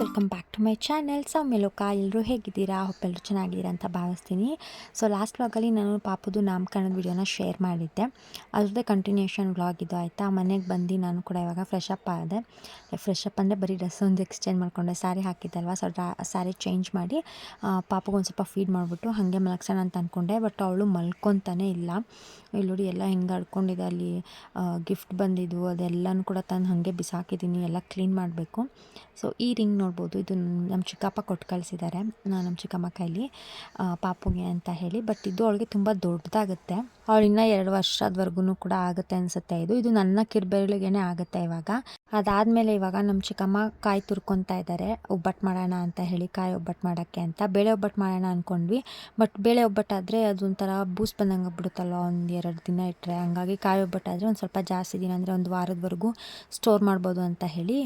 Welcome back to my channel Soumyaloka ಎಲ್ಲರೂ ಹೇಗಿದ್ದೀರಾ? ಎಲ್ಲರೂ ಚೆನ್ನಾಗಿದ್ದೀರಾ ಅಂತ ಭಾವಿಸ್ತೀನಿ. ಸೊ ಲಾಸ್ಟ್ ವ್ಲಾಗಲ್ಲಿ ನಾನು ಪಾಪದು ನಾಮಕರಣದ ವಿಡಿಯೋನ ಶೇರ್ ಮಾಡಿದ್ದೆ. ಅದರದ್ದೇ ಕಂಟಿನ್ಯೂಷನ್ ವ್ಲಾಗ್ ಇದು, ಆಯಿತಾ? ಮನೆಗೆ ಬಂದು ನಾನು ಕೂಡ ಇವಾಗ ಫ್ರೆಶ್ ಅಪ್ ಆದೆ. ಫ್ರೆಶ್ ಅಪ್ ಅಂದರೆ ಬರೀ ಡ್ರೆಸ್ ಒಂದು ಎಕ್ಸ್ಚೇಂಜ್ ಮಾಡಿಕೊಂಡೆ. ಸ್ಯಾರಿ ಹಾಕಿದ್ದಲ್ವ? ಸೊ ಸ್ಯಾರಿ ಚೇಂಜ್ ಮಾಡಿ ಪಾಪಗೊಂದು ಸ್ವಲ್ಪ ಫೀಡ್ ಮಾಡಿಬಿಟ್ಟು ಹಾಗೆ ಮಲಗ್ಸೋಣ ಅಂತ ಅಂದ್ಕೊಂಡೆ ಬಟ್ ಅವಳು ಮಲ್ಕೊತಾನೆ ಇಲ್ಲ. ಇಲ್ಲಿ ನೋಡಿ ಎಲ್ಲ ಹೆಂಗೆ ಅಡ್ಕೊಂಡಿದೆ. ಅಲ್ಲಿ ಗಿಫ್ಟ್ ಬಂದಿದ್ದು, ಅದೆಲ್ಲನೂ ಕೂಡ ತಂದು ಹಾಗೆ ಬಿಸಾಕಿದ್ದೀನಿ. ಎಲ್ಲ ಕ್ಲೀನ್ ಮಾಡಬೇಕು. ಸೊ ಈ ರಿಂಗ್ ನೋಡ್ಬೋದು. ಇದು ನಮ್ಮ ಚಿಕ್ಕಪ್ಪ ಕೊಟ್ಟು ಕಳಿಸಿದ್ದಾರೆ ನಮ್ಮ ಚಿಕ್ಕಮ್ಮ ಕೈಲಿ ಪಾಪುಗೆ ಅಂತ ಹೇಳಿ. ಬಟ್ ಇದು ಅವಳಿಗೆ ತುಂಬ ದೊಡ್ಡದಾಗುತ್ತೆ. ಅವಳು ಇನ್ನೂ ಎರಡು ವರ್ಷದವರೆಗೂ ಕೂಡ ಆಗುತ್ತೆ ಅನ್ಸುತ್ತೆ ಇದು. ಇದು ನನ್ನ ಕಿರ್ಬೆರಳಿಗೆನೆ ಆಗುತ್ತೆ ಇವಾಗ. ಅದಾದಮೇಲೆ ಇವಾಗ ನಮ್ಮ ಚಿಕ್ಕಮ್ಮ ಕಾಯಿ ತುರ್ಕೊತಾ ಇದ್ದಾರೆ ಒಬ್ಬಟ್ಟು ಮಾಡೋಣ ಅಂತ ಹೇಳಿ, ಕಾಯಿ ಒಬ್ಬಟ್ಟು ಮಾಡೋಕ್ಕೆ ಅಂತ. ಬೇಳೆ ಒಬ್ಬಟ್ಟು ಮಾಡೋಣ ಅಂದ್ಕೊಂಡ್ವಿ ಬಟ್ ಬೇಳೆ ಒಬ್ಬಟ್ಟಾದರೆ ಅದೊಂಥರ ಬೂಸ್ ಬಂದಂಗೆ ಬಿಡುತ್ತಲ್ಲ ಒಂದು ಎರಡು ದಿನ ಇಟ್ಟರೆ ಹಂಗಾಗಿ ಕಾಯಿ ಒಬ್ಬಟ್ಟಾದರೆ ಒಂದು ಸ್ವಲ್ಪ ಜಾಸ್ತಿ ದಿನ, ಅಂದರೆ ಒಂದು ವಾರದವರೆಗೂ ಸ್ಟೋರ್ ಮಾಡ್ಬೋದು ಅಂತ ಹೇಳಿ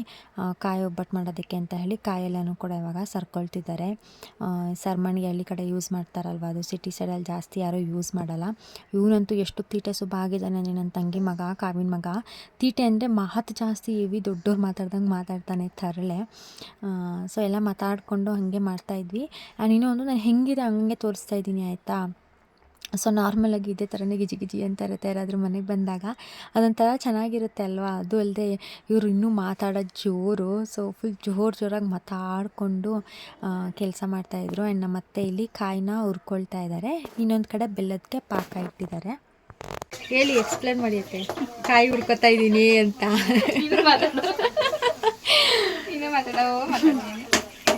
ಕಾಯಿ ಒಬ್ಬಟ್ಟು ಮಾಡೋದಕ್ಕೆ ಅಂತ ಹೇಳಿ ಕಾಯೆಲ್ಲನೂ ಕೂಡ ಇವಾಗ ಸರ್ಕೊಳ್ತಿದ್ದಾರೆ. ಸರ್ಮಣಿಗೆ ಸರ್ಮಣಿ ಹಳ್ಳಿ ಕಡೆ ಯೂಸ್ ಮಾಡ್ತಾರಲ್ವ ಅದು? ಸಿಟಿ ಸೈಡಲ್ಲಿ ಜಾಸ್ತಿ ಯಾರೂ ಯೂಸ್ ಮಾಡಲ್ಲ. ಇವನಂತೂ ಎಷ್ಟು ತೀಟೆ ಸುಬ್ಬ ಆಗಿದ್ದಾನೆ ನನ್ನ ತಂಗಿ ಮಗ, ಕಾವಿನ ಮಗ. ತೀಟೆ ಅಂದರೆ ಮಹತ್ ಜಾಸ್ತಿ ಇವಿ ದೊಡ್ಡವ್ರು ಮಾತಾಡ್ದಂಗೆ ಮಾತಾಡ್ತಾನೆ ತರಳೆ ಸೊ ಎಲ್ಲ ಮಾತಾಡಿಕೊಂಡು ಹಾಗೆ ಮಾಡ್ತಾಯಿದ್ವಿ ಆ್ಯಂಡ್ ಇನ್ನೊಂದು ನಾನು ಹೆಂಗಿದೆ ಹಂಗೆ ತೋರಿಸ್ತಾ ಇದ್ದೀನಿ, ಆಯಿತಾ? ಸೊ ನಾರ್ಮಲಾಗಿ ಇದೇ ಥರನೇ ಗಿಜಿ ಗಿಜಿ ಅಂತ ಇರುತ್ತೆ ಯಾರಾದರೂ ಮನೆಗೆ ಬಂದಾಗ. ಅದೊಂಥರ ಚೆನ್ನಾಗಿರುತ್ತೆ ಅಲ್ವಾ? ಅದು ಅಲ್ಲದೆ ಇವರು ಇನ್ನೂ ಮಾತಾಡೋ ಜೋರು ಸೊ ಫುಲ್ ಜೋರು ಜೋರಾಗಿ ಮಾತಾಡಿಕೊಂಡು ಕೆಲಸ ಮಾಡ್ತಾಯಿದ್ರು ಆ್ಯಂಡ್ ನಮ್ಮ ಅತ್ತೆ ಇಲ್ಲಿ ಕಾಯಿನ ಹುರ್ಕೊಳ್ತಾ ಇದ್ದಾರೆ ಇನ್ನೊಂದು ಕಡೆ ಬೆಲ್ಲದಕ್ಕೆ ಪಾಕ ಇಟ್ಟಿದ್ದಾರೆ ಹೇಳಿ ಎಕ್ಸ್ಪ್ಲೇನ್ ಮಾಡಿಯತ್ತೆ ಕಾಯಿ ಹುರ್ಕೊತಾ ಇದ್ದೀನಿ ಅಂತ. ಇನ್ನೂ ಮಾತಾಡೋ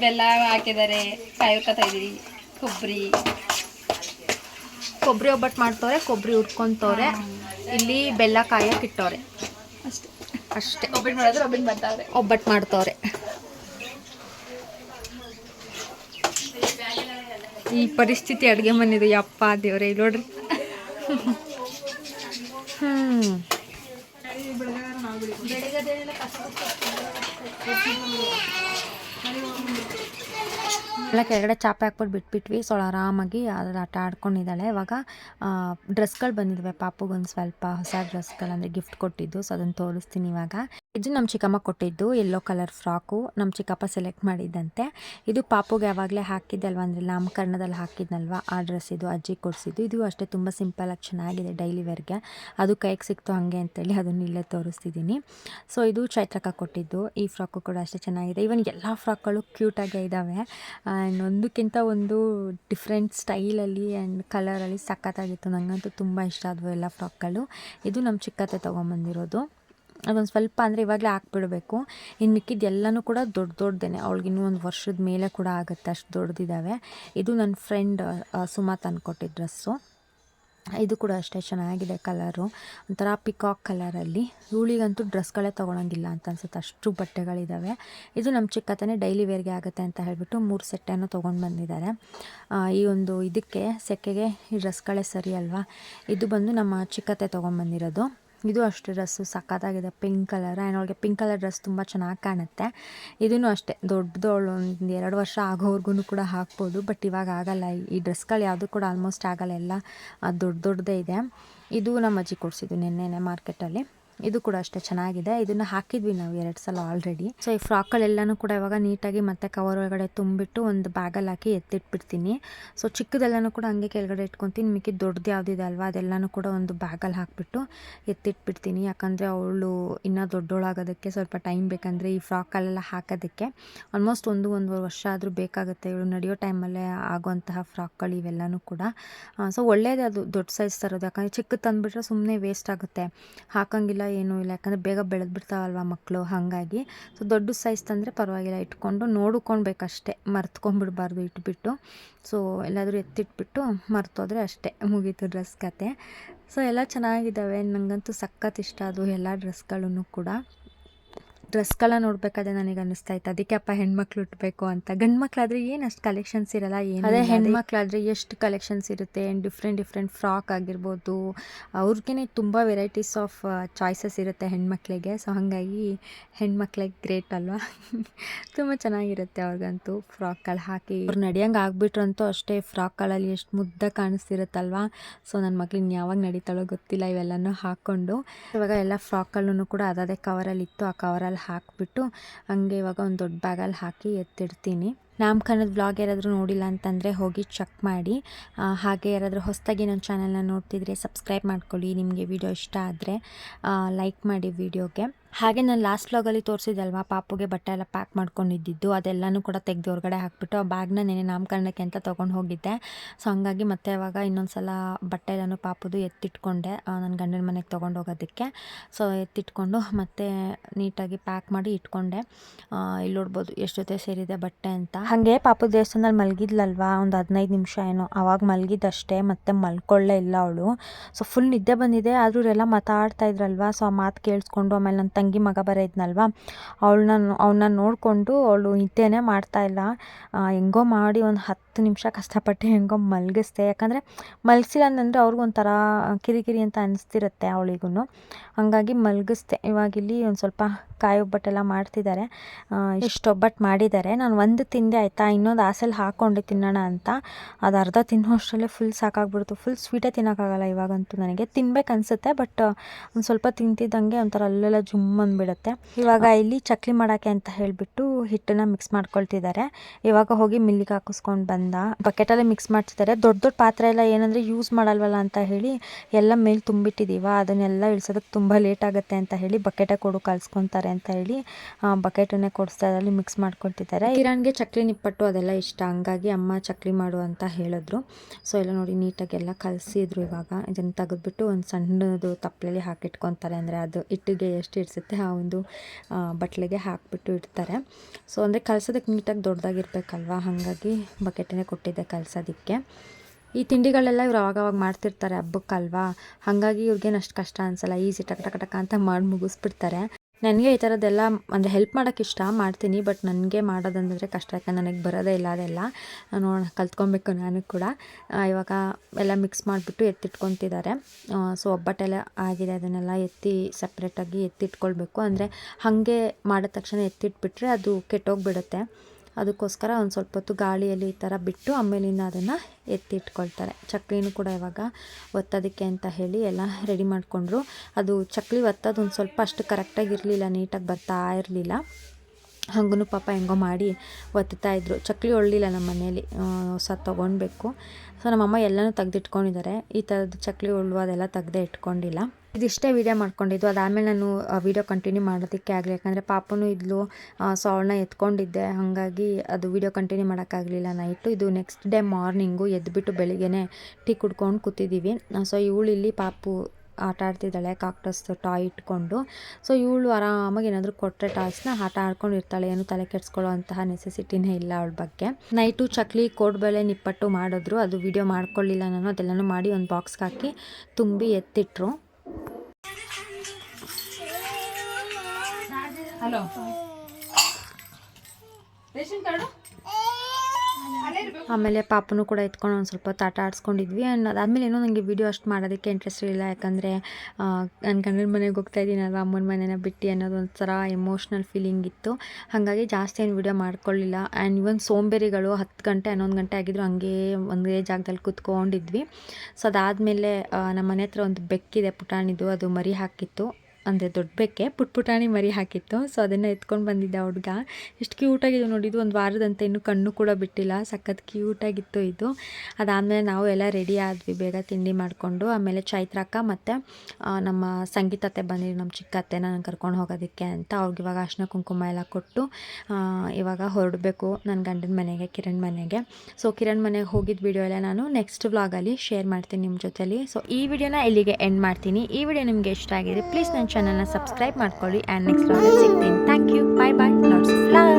ಬೆಲ್ಲ ಹಾಕಿದ್ದಾರೆ ಕಾಯಿ ಹುರ್ಕೊತಾ ಇದ್ದೀನಿ ಕೊಬ್ಬರಿ. ಕೊಬ್ಬರಿ ಒಬ್ಬಟ್ಟು ಮಾಡ್ತವ್ರೆ ಕೊಬ್ಬರಿ ಹುರ್ಕೊಂತವ್ರೆ ಇಲ್ಲಿ ಬೆಲ್ಲ ಕಾಯಕ್ಕೆ ಇಟ್ಟವ್ರೆ. ಅಷ್ಟೇ. ಅಷ್ಟೇ. ಒಬ್ಬಟ್ಟು ಮಾಡಿದ್ರೆ ಒಬ್ಬಟ್ಟು ಬರ್ತಾವ್ರೆ ಒಬ್ಬಟ್ಟು ಮಾಡ್ತವ್ರೆ. ಈ ಪರಿಸ್ಥಿತಿ ಅಡುಗೆ ಮನೆದು ಯಪ್ಪ ದೇವ್ರೆ ಇಲ್ಲಿ ನೋಡ್ರಿ. ಹ್ಞೂ ಎಲ್ಲ ಕೆಳಗಡೆ ಚಾಪೆ ಹಾಕ್ಬಿಟ್ಟು ಬಿಟ್ಬಿಟ್ವಿ. ಸೊ ಆರಾಮಾಗಿ ಅದ್ರ ಆಟ ಆಡ್ಕೊಂಡಿದ್ದಾಳೆ. ಇವಾಗ ಡ್ರೆಸ್ಗಳು ಬಂದಿದ್ದಾವೆ. ಪಾಪುಗೊಂದು ಸ್ವಲ್ಪ ಹೊಸ ಡ್ರೆಸ್ಗಳು ಅಂದರೆ ಗಿಫ್ಟ್ ಕೊಟ್ಟಿದ್ದು. ಸೊ ಅದನ್ನು ತೋರಿಸ್ತೀನಿ ಇವಾಗ. ಇದು ನಮ್ಮ ಚಿಕ್ಕಮ್ಮ ಕೊಟ್ಟಿದ್ದು ಯೆಲ್ಲೋ ಕಲರ್ ಫ್ರಾಕು ನಮ್ಮ ಚಿಕ್ಕಪ್ಪ ಸೆಲೆಕ್ಟ್ ಮಾಡಿದ್ದಂತೆ ಇದು ಪಾಪುಗೆ ಯಾವಾಗಲೇ ಹಾಕಿದ್ದಲ್ವ? ಅಂದರೆ ನಾಮಕರಣದಲ್ಲಿ ಹಾಕಿದ್ನಲ್ವ? ಆ ಡ್ರೆಸ್ ಇದು, ಅಜ್ಜಿ ಕೊಡಿಸಿದ್ದು. ಇದು ಅಷ್ಟೇ ತುಂಬ ಸಿಂಪಲಾಗಿ ಚೆನ್ನಾಗಿದೆ ಡೈಲಿ ವೇರ್ಗೆ ಅದು ಕೈಗೆ ಸಿಕ್ತು ಹಾಗೆ ಅಂತೇಳಿ ಅದನ್ನ ಇಲ್ಲೇ ತೋರಿಸ್ತಿದ್ದೀನಿ ಸೊ ಇದು ಚೈತ್ರಕ ಕೊಟ್ಟಿದ್ದು. ಈ ಫ್ರಾಕು ಕೂಡ ಅಷ್ಟೇ ಚೆನ್ನಾಗಿದೆ. ಇವನ್ ಎಲ್ಲ ಫ್ರಾಕ್ಗಳು ಕ್ಯೂಟಾಗೆ ಇದ್ದಾವೆ ಆ್ಯಂಡ್ ಒಂದಕ್ಕಿಂತ ಒಂದು ಡಿಫ್ರೆಂಟ್ ಸ್ಟೈಲಲ್ಲಿ ಆ್ಯಂಡ್ ಕಲರಲ್ಲಿ ಸಖತ್ತಾಗಿತ್ತು. ನನಗಂತೂ ತುಂಬ ಇಷ್ಟ ಆದವು ಎಲ್ಲ ಫ್ರಾಕ್ಗಳು ಇದು ನಮ್ಮ ಚಿಕ್ಕತ್ತೆ ತೊಗೊಂಬಂದಿರೋದು. ಅದೊಂದು ಸ್ವಲ್ಪ ಅಂದರೆ ಇವಾಗಲೇ ಹಾಕ್ಬಿಡ್ಬೇಕು. ಇನ್ನು ಮಿಕ್ಕಿದ್ದು ಎಲ್ಲನೂ ಕೂಡ ದೊಡ್ಡ ದೊಡ್ಡದೇನೆ. ಅವಳಿಗೆ ಇನ್ನೂ ಒಂದು ವರ್ಷದ ಮೇಲೆ ಕೂಡ ಆಗುತ್ತೆ, ಅಷ್ಟು ದೊಡ್ಡದಿದ್ದಾವೆ ಇದು ನನ್ನ ಫ್ರೆಂಡ್ ಸುಮಾ ತಂದುಕೊಟ್ಟಿದ್ದ ಡ್ರೆಸ್ಸು. ಇದು ಕೂಡ ಅಷ್ಟೇ ಚೆನ್ನಾಗಿದೆ ಕಲರು. ಒಂಥರ ಪಿಕಾಕ್ ಕಲರಲ್ಲಿ. ಇವಳಿಗಂತೂ ಡ್ರೆಸ್ಗಳೇ ತೊಗೊಳಂಗಿಲ್ಲ ಅಂತ ಅನ್ಸುತ್ತೆ. ಅಷ್ಟು ಬಟ್ಟೆಗಳಿದ್ದಾವೆ ಇದು ನಮ್ಮ ಚಿಕ್ಕತನೇ ಡೈಲಿ ವೇರ್ಗೆ ಆಗುತ್ತೆ ಅಂತ ಹೇಳಿಬಿಟ್ಟು ಮೂರು ಸೆಟ್ಟನ್ನು ತೊಗೊಂಡು ಬಂದಿದ್ದಾರೆ. ಈ ಒಂದು ಇದಕ್ಕೆ, ಸೆಕೆಗೆ ಈ ಡ್ರೆಸ್ಗಳೇ ಸರಿ ಅಲ್ವಾ? ಇದು ಬಂದು ನಮ್ಮ ಚಿಕ್ಕತ್ತೆ ತೊಗೊಂಬಂದಿರೋದು ಇದು ಅಷ್ಟು ಡ್ರೆಸ್ಸು, ಸಖತ್ತಾಗಿದೆ ಪಿಂಕ್ ಕಲರ್ ಆ್ಯಂಡ್ ಅವಳಿಗೆ ಪಿಂಕ್ ಕಲರ್ ಡ್ರೆಸ್ ತುಂಬ ಚೆನ್ನಾಗಿ ಕಾಣುತ್ತೆ. ಇದೂ ಅಷ್ಟೇ ದೊಡ್ಡದವಳು ಒಂದು ಎರಡು ವರ್ಷ ಆಗೋವರೆಗೂ ಕೂಡ ಹಾಕ್ಬೋದು ಬಟ್ ಇವಾಗ ಆಗಲ್ಲ. ಈ- ಡ್ರೆಸ್ಗಳು ಯಾವುದು ಕೂಡ ಆಲ್ಮೋಸ್ಟ್ ಆಗಲ್ಲ ಎಲ್ಲ. ದೊಡ್ಡ ದೊಡ್ಡದೇ ಇದೆ. ಇದು ನಮ್ಮ ಅಜ್ಜಿ ಕೊಡಿಸಿದ್ದು ನಿನ್ನೆನೆ ಮಾರ್ಕೆಟಲ್ಲಿ ಇದು ಕೂಡ ಅಷ್ಟೇ ಚೆನ್ನಾಗಿದೆ. ಇದನ್ನು ಹಾಕಿದ್ವಿ ನಾವು ಎರಡು ಸಲ ಆಲ್ರೆಡಿ ಸೊ ಈ ಫ್ರಾಕಲ್ಲೆಲ್ಲನೂ ಕೂಡ ಇವಾಗ ನೀಟಾಗಿ ಮತ್ತೆ ಕವರ್ ಒಳಗಡೆ ತುಂಬಿಟ್ಟು ಒಂದು ಬ್ಯಾಗಲ್ಲಿ ಹಾಕಿ ಎತ್ತಿಟ್ಬಿಡ್ತೀನಿ. ಸೊ ಚಿಕ್ಕದೆಲ್ಲನೂ ಕೂಡ ಹಂಗೆ ಕೆಳಗಡೆ ಇಟ್ಕೊತೀನಿ. ಮಿಕ್ಕಿ ದೊಡ್ಡದು ಯಾವುದಿದೆ ಅಲ್ವಾ? ಅದೆಲ್ಲನೂ ಕೂಡ ಒಂದು ಬ್ಯಾಗಲ್ಲಿ ಹಾಕಿಬಿಟ್ಟು ಎತ್ತಿಟ್ಬಿಡ್ತೀನಿ. ಯಾಕಂದರೆ ಅವಳು ಇನ್ನೂ ದೊಡ್ಡೋಳಾಗೋದಕ್ಕೆ ಸ್ವಲ್ಪ ಟೈಮ್ ಬೇಕಂದರೆ ಈ ಫ್ರಾಕಲ್ಲೆಲ್ಲ ಹಾಕೋದಕ್ಕೆ ಆಲ್ಮೋಸ್ಟ್ ಒಂದು ಒಂದೂವರೆ ವರ್ಷ ಆದರೂ ಬೇಕಾಗುತ್ತೆ. ಇವಳು ನಡೆಯೋ ಟೈಮಲ್ಲೇ ಆಗುವಂತಹ ಫ್ರಾಕ್ಗಳು ಇವೆಲ್ಲನೂ ಕೂಡ. ಸೊ ಒಳ್ಳೆಯದೇ ಅದು ದೊಡ್ಡ ಸೈಜ್ ತರೋದು. ಯಾಕಂದರೆ ಚಿಕ್ಕ ತಂದುಬಿಟ್ರೆ ಸುಮ್ಮನೆ ವೇಸ್ಟ್ ಆಗುತ್ತೆ. ಹಾಕಂಗಿಲ್ಲ ಏನೂ ಇಲ್ಲ. ಯಾಕಂದರೆ ಬೇಗ ಬೆಳೆದು ಬಿಡ್ತಾವಲ್ವ ಮಕ್ಕಳು ಹಾಗಾಗಿ. ಸೊ ದೊಡ್ಡ ಸೈಜ್ ತಂದರೆ ಪರವಾಗಿಲ್ಲ. ಇಟ್ಕೊಂಡು ನೋಡ್ಕೊಳ್ಬೇಕಷ್ಟೇ ಮರ್ತ್ಕೊಂಡ್ಬಿಡ್ಬಾರ್ದು ಇಟ್ಬಿಟ್ಟು. ಸೊ ಎಲ್ಲಾದರೂ ಎತ್ತಿಟ್ಬಿಟ್ಟು ಮರ್ತೋದ್ರೆ ಅಷ್ಟೇ ಮುಗೀತು ಡ್ರೆಸ್ ಕತೆ. ಸೊ ಎಲ್ಲ ಚೆನ್ನಾಗಿದ್ದಾವೆ. ನನಗಂತೂ ಸಖತ್ ಇಷ್ಟ ಅದು ಎಲ್ಲ ಡ್ರೆಸ್ಗಳೂ ಕೂಡ. ಡ್ರೆಸ್ಗಳ ನೋಡ್ಬೇಕಾದ್ರೆ ನನಗೆ ಅನಿಸ್ತಾ ಇತ್ತು. ಅದಕ್ಕೆ ಅಪ್ಪ ಹೆಣ್ಮಕ್ಳು ಉಟ್ಬೇಕು ಅಂತ. ಗಂಡು ಮಕ್ಳಾದ್ರೆ ಏನು ಅಷ್ಟು ಕಲೆಕ್ಷನ್ಸ್ ಇರಲ್ಲ ಏನು ಅದೇ ಹೆಣ್ಮಕ್ಳಾದ್ರೆ ಎಷ್ಟು ಕಲೆಕ್ಷನ್ಸ್ ಇರುತ್ತೆ ಡಿಫ್ರೆಂಟ್ ಡಿಫ್ರೆಂಟ್ ಫ್ರಾಕ್ ಆಗಿರ್ಬೋದು. ಅವ್ರಿಗೇ ತುಂಬ ವೆರೈಟೀಸ್ ಆಫ್ ಚಾಯ್ಸಸ್ ಇರುತ್ತೆ ಹೆಣ್ಮಕ್ಳಿಗೆ. ಸೊ ಹಾಗಾಗಿ ಹೆಣ್ಮಕ್ಳಿಗೆ ಗ್ರೇಟ್ ಅಲ್ವಾ? ತುಂಬ ಚೆನ್ನಾಗಿರುತ್ತೆ ಅವ್ರಿಗಂತೂ ಫ್ರಾಕ್ಗಳು ಹಾಕಿ. ಅವ್ರು ನಡಿಯಂಗೆ ಆಗ್ಬಿಟ್ರಂತೂ ಅಷ್ಟೇ ಫ್ರಾಕ್ಗಳಲ್ಲಿ ಎಷ್ಟು ಮುದ್ದ ಕಾಣಿಸ್ತಿರುತ್ತಲ್ವಾ? ಸೊ ನನ್ನ ಮಕ್ಳಿಗೆ ಯಾವಾಗ ನಡೀತಾಳೋ ಗೊತ್ತಿಲ್ಲ ಇವೆಲ್ಲನೂ ಹಾಕ್ಕೊಂಡು ಇವಾಗ ಎಲ್ಲ ಫ್ರಾಕ್ಗಳನ್ನು ಕೂಡ ಅದೇ ಕವರಲ್ಲಿ ಇತ್ತು ಆ ಕವರಲ್ಲಿ ಹಾಕಿಬಿಟ್ಟು ಹಂಗೆ ಇವಾಗ ಒಂದು ದೊಡ್ಡ ಬ್ಯಾಗಲ್ಲಿ ಹಾಕಿ ಎತ್ತಿಡ್ತೀನಿ. ನಾಮಕರಣದ ವ್ಲಾಗ್ ಯಾರಾದರೂ ನೋಡಿಲ್ಲ ಅಂತಂದರೆ ಹೋಗಿ ಚೆಕ್ ಮಾಡಿ. ಹಾಗೆ ಯಾರಾದರೂ ಹೊಸದಾಗಿ ನನ್ನ ಚಾನಲ್ನ ನೋಡ್ತಿದ್ರೆ ಸಬ್ಸ್ಕ್ರೈಬ್ ಮಾಡ್ಕೊಳ್ಳಿ. ನಿಮಗೆ ವಿಡಿಯೋ ಇಷ್ಟ ಆದರೆ ಲೈಕ್ ಮಾಡಿ ವಿಡಿಯೋಗೆ ಹಾಗೆ ನಾನು ಲಾಸ್ಟ್ ವ್ಲಾಗಲ್ಲಿ ತೋರಿಸಿದಲ್ವಾ ಪಾಪುಗೆ ಬಟ್ಟೆ ಎಲ್ಲ ಪ್ಯಾಕ್ ಮಾಡ್ಕೊಂಡಿದ್ದು ಅದೆಲ್ಲನೂ ಕೂಡ ತೆಗೆದು ಹೊರಗಡೆ ಹಾಕ್ಬಿಟ್ಟು ಆ ಬ್ಯಾಗ್ನ ನೆನೆ ನಾಮಕರಣಕ್ಕೆ ಅಂತ ತೊಗೊಂಡು ಹೋಗಿದ್ದೆ. ಸೊ ಹಂಗಾಗಿ ಮತ್ತೆ ಇವಾಗ ಇನ್ನೊಂದು ಸಲ ಬಟ್ಟೆ ಎಲ್ಲನೂ ಪಾಪುದು ಎತ್ತಿಟ್ಕೊಂಡೆ ನನ್ನ ಗಂಡನ ಮನೆಗೆ ತೊಗೊಂಡು ಹೋಗೋದಕ್ಕೆ. ಸೊ ಎತ್ತಿಟ್ಕೊಂಡು ಮತ್ತೆ ನೀಟಾಗಿ ಪ್ಯಾಕ್ ಮಾಡಿ ಇಟ್ಕೊಂಡೆ. ಇಲ್ಲಿ ನೋಡ್ಬೋದು ಎಷ್ಟು ಜೊತೆ ಸೇರಿದೆ ಬಟ್ಟೆ ಅಂತ. ಹಾಗೆ ಪಾಪು ದೇವಸ್ಥಾನದಲ್ಲಿ ಮಲಗಿದ್ಲಲ್ವಾ, ಒಂದು ಹದಿನೈದು ನಿಮಿಷ ಏನೋ, ಅವಾಗ ಮಲಗಿದ್ದಷ್ಟೇ ಮತ್ತೆ ಮಲ್ಕೊಳ್ಳೇ ಇಲ್ಲ ಅವಳು. ಸೊ ಫುಲ್ ನಿದ್ದೆ ಬಂದಿದೆ, ಆದರೂ ಎಲ್ಲ ಮಾತಾಡ್ತಾ ಇದ್ರಲ್ವಾ ಸೊ ಆ ಮಾತು ಕೇಳಿಸ್ಕೊಂಡು ಆಮೇಲೆ ನನ್ನ ತಂಗಿ ಮಗ ಬರ ಇದ್ನಲ್ವಾ ಅವಳನ್ನ ಅವನ್ನ ನೋಡಿಕೊಂಡು ಅವಳು ನಿದ್ದೆನೇ ಮಾಡ್ತಾ ಇಲ್ಲ. ಆ, ಹೆಂಗೋ ಮಾಡಿ ಒಂದು ಹತ್ತು ನಿಮಿಷ ಕಷ್ಟಪಟ್ಟು ಹೆಂಗೋ ಮಲಗಿಸ್ದೆ. ಯಾಕಂದರೆ ಮಲಗಿಸಿಲ್ಲ ಅಂತಂದರೆ ಅವ್ರಿಗೊಂಥರ ಕಿರಿಕಿರಿ ಅಂತ ಅನಿಸ್ತಿರುತ್ತೆ ಅವಳಿಗೂ ಹಾಗಾಗಿ ಮಲಗಿಸ್ದೆ. ಇವಾಗ ಇಲ್ಲಿ ಒಂದು ಸ್ವಲ್ಪ ಕಾಯಿ ಒಬ್ಬಟ್ಟೆಲ್ಲ ಮಾಡ್ತಿದ್ದಾರೆ ಇಷ್ಟು ಒಬ್ಬಟ್ಟು ಮಾಡಿದ್ದಾರೆ ನಾನು ಒಂದು ತಿಂದೆ ಆಯಿತಾ? ಇನ್ನೊಂದು ಆಸೆಲಿ ಹಾಕ್ಕೊಂಡು ತಿನ್ನೋಣ ಅಂತ. ಅದು ಅರ್ಧ ತಿನ್ನೋಷ್ಟರಲ್ಲೇ ಫುಲ್ ಸಾಕಾಗ್ಬಿಡ್ತು. ಫುಲ್ ಸ್ವೀಟೇ ತಿನ್ನೋಕ್ಕಾಗಲ್ಲ ಇವಾಗಂತೂ ನನಗೆ. ತಿನ್ಬೇಕು ಅನಿಸುತ್ತೆ ಬಟ್ ಒಂದು ಸ್ವಲ್ಪ ತಿಂತಿದ್ದಂಗೆ ಒಂಥರ ಅಲ್ಲೆಲ್ಲ ಜುಮ್ ಅಂದ್ಬಿಡುತ್ತೆ ಇವಾಗ ಇಲ್ಲಿ ಚಕ್ಲಿ ಮಾಡೋಕ್ಕೆ ಅಂತ ಹೇಳಿಬಿಟ್ಟು ಹಿಟ್ಟನ್ನು ಮಿಕ್ಸ್ ಮಾಡ್ಕೊಳ್ತಿದ್ದಾರೆ. ಇವಾಗ ಹೋಗಿ ಮಿಲ್ಲಿಗೆ ಹಾಕಿಸ್ಕೊಂಡು ಬಂದ. ಬಕೆಟಲ್ಲೇ ಮಿಕ್ಸ್ ಮಾಡ್ತಿದ್ದಾರೆ. ದೊಡ್ಡ ದೊಡ್ಡ ಪಾತ್ರೆ ಎಲ್ಲ ಏನಂದರೆ ಯೂಸ್ ಮಾಡಲ್ವಲ್ಲ ಅಂತ ಹೇಳಿ ಎಲ್ಲ ಮೇಲೆ ತುಂಬಿಟ್ಟಿದ್ದೀವ ಅದನ್ನೆಲ್ಲ ಇಳಿಸೋದಕ್ಕೆ ತುಂಬ ಲೇಟ್ ಆಗುತ್ತೆ ಅಂತ ಹೇಳಿ ಬಕೆಟೇ ಕೊಡು ಕಲ್ಸ್ಕೊತಾರೆ ಅಂತ ಹೇಳಿ ಬಕೆಟನ್ನೇ ಕೊಡಿಸ್ತಾ ಅದರಲ್ಲಿ ಮಿಕ್ಸ್ ಮಾಡ್ಕೊಳ್ತಿದ್ದಾರೆ. ಕಿರಣ್ಗೆ ಚಕ್ಲಿ ನಿಪ್ಪಟ್ಟು ಅದೆಲ್ಲ ಇಷ್ಟ. ಹಂಗಾಗಿ ಅಮ್ಮ ಚಕ್ಲಿ ಮಾಡು ಅಂತ ಹೇಳಿದ್ರು. ಸೊ ಎಲ್ಲ ನೋಡಿ ನೀಟಾಗಿ ಎಲ್ಲ ಕಲಸಿದ್ರು ಇವಾಗ. ಇದನ್ನು ತೆಗೆದ್ಬಿಟ್ಟು ಒಂದು ಸಣ್ಣದು ತಪ್ಪಲೆಯಲ್ಲಿ ಹಾಕಿಟ್ಕೊತಾರೆ. ಅಂದರೆ ಅದು ಇಟ್ಟಿಗೆ ಎಷ್ಟು ಇಡ್ಸುತ್ತೆ ಆ ಒಂದು ಬಟ್ಲಿಗೆ ಹಾಕಿಬಿಟ್ಟು ಇಡ್ತಾರೆ. ಸೊ ಅಂದರೆ ಕಲ್ಸೋದಕ್ಕೆ ನೀಟಾಗಿ ದೊಡ್ಡದಾಗಿರ್ಬೇಕಲ್ವಾ? ಹಾಗಾಗಿ ಬಕೆಟನ್ನೇ ಕೊಟ್ಟಿದ್ದೆ ಕಲ್ಸೋದಕ್ಕೆ. ಈ ತಿಂಡಿಗಳೆಲ್ಲ ಇವ್ರು ಅವಾಗವಾಗ ಮಾಡ್ತಿರ್ತಾರೆ ಹಬ್ಬಕ್ಕಲ್ವಾ? ಹಾಗಾಗಿ ಇವ್ರಿಗೇನು ಅಷ್ಟು ಕಷ್ಟ ಅನಿಸಲ್ಲ. ಈಸಿ ಟಕ ಟಕ ಟಕ ಅಂತ ಮಾಡಿ ಮುಗಿಸ್ಬಿಡ್ತಾರೆ. ನನಗೆ ಈ ಥರದ್ದೆಲ್ಲ ಅಂದರೆ ಹೆಲ್ಪ್ ಮಾಡೋಕ್ಕೆ ಇಷ್ಟ ಮಾಡ್ತೀನಿ, ಬಟ್ ನನಗೆ ಮಾಡೋದಂದರೆ ಕಷ್ಟ. ಯಾಕಂದ್ರೆ ನನಗೆ ಬರೋದೇ ಇಲ್ಲ, ಅದೆಲ್ಲ. ನೋಡೋಣ, ಕಲ್ತ್ಕೊಬೇಕು ನಾನು ಕೂಡ. ಇವಾಗ ಎಲ್ಲ ಮಿಕ್ಸ್ ಮಾಡಿಬಿಟ್ಟು ಎತ್ತಿಟ್ಕೊತಿದ್ದಾರೆ. ಸೊ ಒಬ್ಬಟ್ಟೆಲ್ಲ ಆಗಿದೆ, ಅದನ್ನೆಲ್ಲ ಎತ್ತಿ ಸಪ್ರೇಟಾಗಿ ಎತ್ತಿಟ್ಕೊಳ್ಬೇಕು. ಅಂದರೆ ಹಾಗೆ ಮಾಡಿದ ತಕ್ಷಣ ಎತ್ತಿಟ್ಬಿಟ್ರೆ ಅದು ಕೆಟ್ಟೋಗ್ಬಿಡುತ್ತೆ. ಅದಕ್ಕೋಸ್ಕರ ಒಂದು ಸ್ವಲ್ಪ ಹೊತ್ತು ಗಾಳಿಯಲ್ಲಿ ಈ ಥರ ಬಿಟ್ಟು ಆಮೇಲಿಂದ ಅದನ್ನು ಎತ್ತಿಟ್ಕೊಳ್ತಾರೆ. ಚಕ್ಲಿನೂ ಕೂಡ ಇವಾಗ ಒತ್ತೋದಕ್ಕೆ ಅಂತ ಹೇಳಿ ಎಲ್ಲ ರೆಡಿ ಮಾಡಿಕೊಂಡ್ರು. ಅದು ಚಕ್ಲಿ ಒತ್ತೋದು ಒಂದು ಸ್ವಲ್ಪ ಅಷ್ಟು ಕರೆಕ್ಟಾಗಿ ಇರಲಿಲ್ಲ ನೀಟಾಗಿ ಬರ್ತಾ ಇರಲಿಲ್ಲ. ಹಂಗೂ ಪಾಪ ಹೆಂಗೋ ಮಾಡಿ ಚಕ್ಕಲಿ ಚಕ್ಲಿ ಒಳ್ಳಿಲ್ಲ ನಮ್ಮ ಮನೇಲಿ ಹೊಸ ತೊಗೊಳ್ಬೇಕು ಸೊ, ನಮ್ಮಮ್ಮ ಎಲ್ಲನೂ ತೆಗೆದಿಟ್ಕೊಂಡಿದ್ದಾರೆ. ಈ ಥರದ್ದು ಚಕ್ಲಿ ಒಳ್ಳು ಅದೆಲ್ಲ ತೆಗ್ದೇ ಇಟ್ಕೊಂಡಿಲ್ಲ. ಇದಿಷ್ಟೇ ವೀಡಿಯೋ ಮಾಡ್ಕೊಂಡಿದ್ದು. ಅದಾದಮೇಲೆ ನಾನು ವೀಡಿಯೋ ಕಂಟಿನ್ಯೂ ಮಾಡೋದಕ್ಕೆ ಆಗಲಿ, ಯಾಕಂದರೆ ಪಾಪನೂ ಇದ್ಲು ಸೊ ಅವಳನ್ನ ಎತ್ಕೊಂಡಿದ್ದೆ. ಹಾಗಾಗಿ ಅದು ವೀಡಿಯೋ ಕಂಟಿನ್ಯೂ ಮಾಡೋಕ್ಕಾಗಲಿಲ್ಲ ನೈಟು. ಇದು ನೆಕ್ಸ್ಟ್ ಡೇ ಮಾರ್ನಿಂಗು ಎದ್ದುಬಿಟ್ಟು ಬೆಳಿಗ್ಗೆ ಟೀ ಕುಡ್ಕೊಂಡು ಕೂತಿದ್ದೀವಿ. ಸೊ ಇವಳು ಪಾಪು ಆಟ ಆಡ್ತಿದ್ದಾಳೆ ಕಾಕ್ಟಸ್ ಟಾಯ್ ಇಟ್ಕೊಂಡು. ಸೊ ಇವಳು ಆರಾಮಾಗಿ ಏನಾದರೂ ಕೊಟ್ಟರೆ ಟಾಯ್ಸ್ನ ಆಟ ಆಡ್ಕೊಂಡು ಇರ್ತಾಳೆ ಏನು ತಲೆ ಕೆಡಿಸ್ಕೊಳ್ಳೋ ಅಂತಹ ನೆಸೆಸಿಟಿನೇ ಇಲ್ಲ ಅವಳ ಬಗ್ಗೆ. ನೈಟು ಚಕ್ಲಿ ಕೋಡ್ಬಳೆ ನಿಪ್ಪಟ್ಟು ಮಾಡಿದ್ರು. ಅದು ವಿಡಿಯೋ ಮಾಡ್ಕೊಳ್ಳಿಲ್ಲ ನಾನು. ಅದೆಲ್ಲನೂ ಮಾಡಿ ಒಂದು ಬಾಕ್ಸ್ಗೆ ಹಾಕಿ ತುಂಬಿ ಎತ್ತಿಟ್ರು. ಹಲೋ ರೇಷನ್ ಕಾರ್ಡು ಆಮೇಲೆ ಪಾಪನು ಕೂಡ ಎತ್ಕೊಂಡು ಒಂದು ಸ್ವಲ್ಪ ತಾಟ ಆಡಿಸ್ಕೊಂಡಿದ್ವಿ. ಆ್ಯಂಡ್ ಅದಾದಮೇಲೆ ಏನೋ ನನಗೆ ವೀಡಿಯೋ ಅಷ್ಟು ಮಾಡೋದಕ್ಕೆ ಇಂಟ್ರೆಸ್ಟ್ ಇಲ್ಲ ಯಾಕಂದರೆ ನನ್ನ ಗಂಡನ ಮನೆಗೆ ಹೋಗ್ತಾ ಇದ್ದೀನಲ್ವ ಅಮ್ಮನ ಮನೆನ ಬಿಟ್ಟು ಅನ್ನೋದು ಒಂಥರ ಎಮೋಷ್ನಲ್ ಫೀಲಿಂಗ್ ಇತ್ತು. ಹಾಗಾಗಿ ಜಾಸ್ತಿ ಏನು ವೀಡಿಯೋ ಮಾಡ್ಕೊಳ್ಳಿಲ್ಲ ಆ್ಯಂಡ್ ಇವನ್ ಸೋಂಬೇರಿಗಳು ಹತ್ತು ಗಂಟೆ, ಹನ್ನೊಂದು ಗಂಟೆ ಆಗಿದ್ರು ಹಂಗೆ ಒಂದೇ ಜಾಗದಲ್ಲಿ ಕೂತ್ಕೊಂಡಿದ್ವಿ. ಸೊ ಅದಾದಮೇಲೆ ನಮ್ಮ ಮನೆ ಹತ್ರ ಒಂದು ಬೆಕ್ಕಿದೆ ಪುಟಾಣಿದು, ಅದು ಮರಿ ಹಾಕಿತ್ತು. ಅಂದರೆ ದೊಡ್ಡ ಬೆಕ್ಕೆ ಪುಟ್ ಪುಟಾಣಿ ಮರಿ ಹಾಕಿತ್ತು. ಸೊ ಅದನ್ನು ಎತ್ಕೊಂಡು ಬಂದಿದ್ದ ಹುಡುಗ. ಎಷ್ಟು ಕ್ಯೂಟಾಗಿದೆ ನೋಡಿದ್ದು ಒಂದು ವಾರದಂತೆ ಇನ್ನೂ ಕಣ್ಣು ಕೂಡ ಬಿಟ್ಟಿಲ್ಲ. ಸಖತ್ ಕ್ಯೂಟಾಗಿತ್ತು ಇದು. ಅದಾದಮೇಲೆ ನಾವು ಎಲ್ಲ ರೆಡಿ ಆದ್ವಿ, ಬೇಗ ತಿಂಡಿ ಮಾಡಿಕೊಂಡು. ಆಮೇಲೆ ಚೈತ್ರಕ್ಕ ಮತ್ತು ನಮ್ಮ ಸಂಗೀತತೆ ಬಂದಿದ್ದು ನಮ್ಮ ಚಿಕ್ಕತ್ತೆ ನಾನು ಕರ್ಕೊಂಡು ಹೋಗೋದಕ್ಕೆ ಅಂತ. ಅವ್ರಿಗೆ ಇವಾಗ ಅರ್ಶಿನ ಕುಂಕುಮ ಎಲ್ಲ ಕೊಟ್ಟು ಇವಾಗ ಹೊರಡಬೇಕು ನನ್ನ ಗಂಡನ ಮನೆಗೆ, ಕಿರಣ್ ಮನೆಗೆ. ಸೊ ಕಿರಣ್ ಮನೆಗೆ ಹೋಗಿದ್ದ ವಿಡಿಯೋ ಎಲ್ಲ ನಾನು ನೆಕ್ಸ್ಟ್ ವ್ಲಾಗಲ್ಲಿ ಶೇರ್ ಮಾಡ್ತೀನಿ ನಿಮ್ಮ ಜೊತೆಲಿ. ಸೊ ಈ ವಿಡಿಯೋನ ಇಲ್ಲಿಗೆ ಎಂಡ್ ಮಾಡ್ತೀನಿ. ಈ ವಿಡಿಯೋ ನಿಮಗೆ ಇಷ್ಟ ಆಗಿದೆ ಪ್ಲೀಸ್ ನನ್ನ ಚಾನಲ್ನ ಸಬ್ಸ್ಕ್ರೈಬ್ ಮಾಡ್ಕೊಳ್ಳಿ. ಆ್ಯಂಡ್ ನೆಕ್ಸ್ಟ್ ಸಿಗ್ತೀನಿ. Thank you bye bye lots love